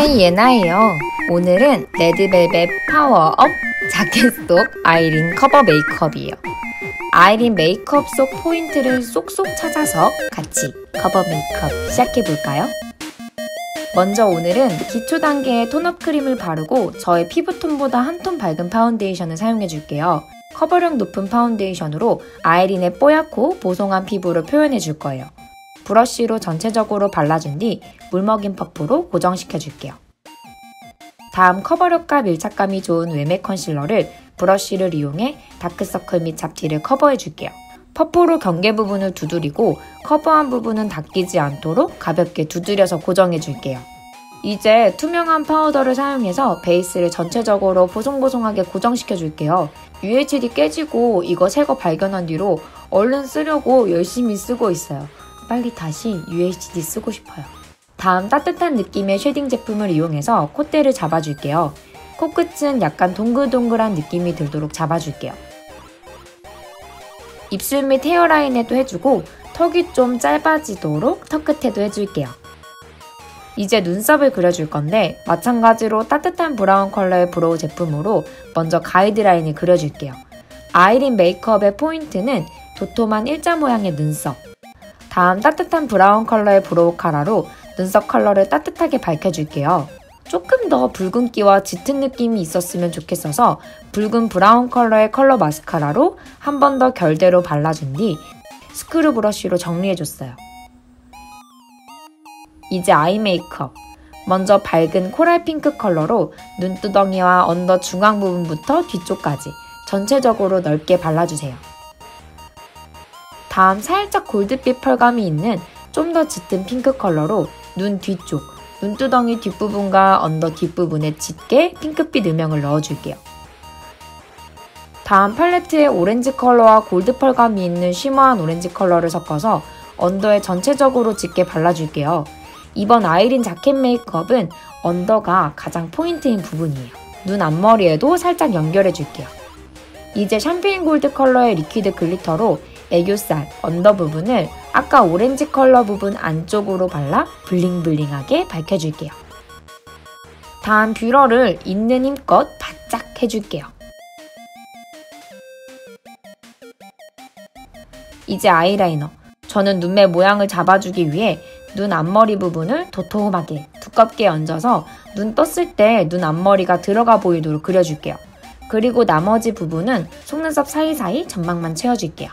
하이 예나예요. 오늘은 레드벨벳 파워업 자켓 속 아이린 커버 메이크업이에요. 아이린 메이크업 속 포인트를 쏙쏙 찾아서 같이 커버 메이크업 시작해볼까요? 먼저 오늘은 기초 단계의 톤업 크림을 바르고 저의 피부 톤보다 한 톤 밝은 파운데이션을 사용해줄게요. 커버력 높은 파운데이션으로 아이린의 뽀얗고 보송한 피부를 표현해줄 거예요. 브러쉬로 전체적으로 발라준 뒤 물먹인 퍼프로 고정시켜줄게요. 다음 커버력과 밀착감이 좋은 외메 컨실러를 브러쉬를 이용해 다크서클 및 잡티를 커버해줄게요. 퍼프로 경계 부분을 두드리고 커버한 부분은 닦이지 않도록 가볍게 두드려서 고정해줄게요. 이제 투명한 파우더를 사용해서 베이스를 전체적으로 보송보송하게 고정시켜줄게요. UHD 깨지고 이거 새거 발견한 뒤로 얼른 쓰려고 열심히 쓰고 있어요. 빨리 다시 UHD 쓰고 싶어요. 다음 따뜻한 느낌의 쉐딩 제품을 이용해서 콧대를 잡아줄게요. 코끝은 약간 동글동글한 느낌이 들도록 잡아줄게요. 입술 및 헤어라인에도 해주고 턱이 좀 짧아지도록 턱 끝에도 해줄게요. 이제 눈썹을 그려줄 건데 마찬가지로 따뜻한 브라운 컬러의 브로우 제품으로 먼저 가이드라인을 그려줄게요. 아이린 메이크업의 포인트는 도톰한 일자 모양의 눈썹. 다음 따뜻한 브라운 컬러의 브로우 카라로 눈썹 컬러를 따뜻하게 밝혀줄게요. 조금 더 붉은기와 짙은 느낌이 있었으면 좋겠어서 붉은 브라운 컬러의 컬러 마스카라로 한 번 더 결대로 발라준 뒤 스크류 브러쉬로 정리해줬어요. 이제 아이 메이크업. 먼저 밝은 코랄 핑크 컬러로 눈두덩이와 언더 중앙 부분부터 뒤쪽까지 전체적으로 넓게 발라주세요. 다음 살짝 골드빛 펄감이 있는 좀 더 짙은 핑크 컬러로 눈 뒤쪽, 눈두덩이 뒷부분과 언더 뒷부분에 짙게 핑크빛 음영을 넣어줄게요. 다음 팔레트에 오렌지 컬러와 골드 펄감이 있는 쉬머한 오렌지 컬러를 섞어서 언더에 전체적으로 짙게 발라줄게요. 이번 아이린 자켓 메이크업은 언더가 가장 포인트인 부분이에요. 눈 앞머리에도 살짝 연결해줄게요. 이제 샴페인 골드 컬러의 리퀴드 글리터로 애교살, 언더 부분을 아까 오렌지 컬러 부분 안쪽으로 발라 블링블링하게 밝혀줄게요. 다음 뷰러를 있는 힘껏 바짝 해줄게요. 이제 아이라이너. 저는 눈매 모양을 잡아주기 위해 눈 앞머리 부분을 도톰하게 두껍게 얹어서 눈 떴을 때 눈 앞머리가 들어가 보이도록 그려줄게요. 그리고 나머지 부분은 속눈썹 사이사이 점막만 채워줄게요.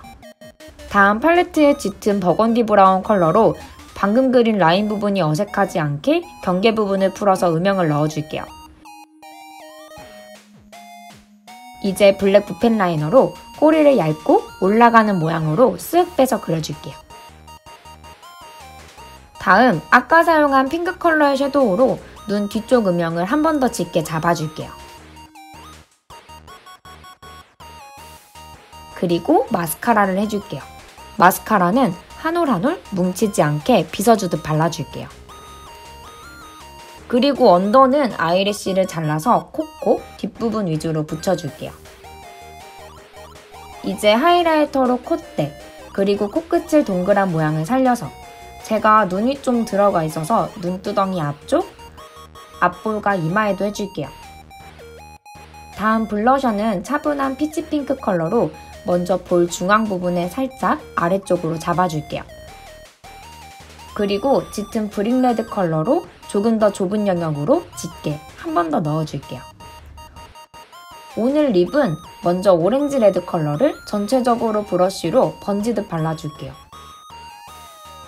다음 팔레트의 짙은 버건디 브라운 컬러로 방금 그린 라인 부분이 어색하지 않게 경계 부분을 풀어서 음영을 넣어줄게요. 이제 블랙 붓펜 라이너로 꼬리를 얇고 올라가는 모양으로 쓱 빼서 그려줄게요. 다음 아까 사용한 핑크 컬러의 섀도우로 눈 뒤쪽 음영을 한 번 더 짙게 잡아줄게요. 그리고 마스카라를 해줄게요. 마스카라는 한 올 한 올 뭉치지 않게 빗어주듯 발라줄게요. 그리고 언더는 아이래쉬를 잘라서 콕콕 뒷부분 위주로 붙여줄게요. 이제 하이라이터로 콧대, 그리고 코끝을 동그란 모양을 살려서 제가 눈이 좀 들어가 있어서 눈두덩이 앞쪽, 앞볼과 이마에도 해줄게요. 다음 블러셔는 차분한 피치핑크 컬러로 먼저 볼 중앙 부분에 살짝 아래쪽으로 잡아줄게요. 그리고 짙은 브릭 레드 컬러로 조금 더 좁은 영역으로 짙게 한 번 더 넣어줄게요. 오늘 립은 먼저 오렌지 레드 컬러를 전체적으로 브러쉬로 번지듯 발라줄게요.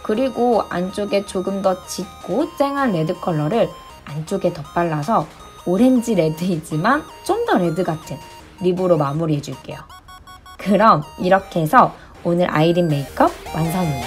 그리고 안쪽에 조금 더 짙고 쨍한 레드 컬러를 안쪽에 덧발라서 오렌지 레드이지만 좀 더 레드 같은 립으로 마무리해줄게요. 그럼 이렇게 해서 오늘 아이린 메이크업 완성이에요.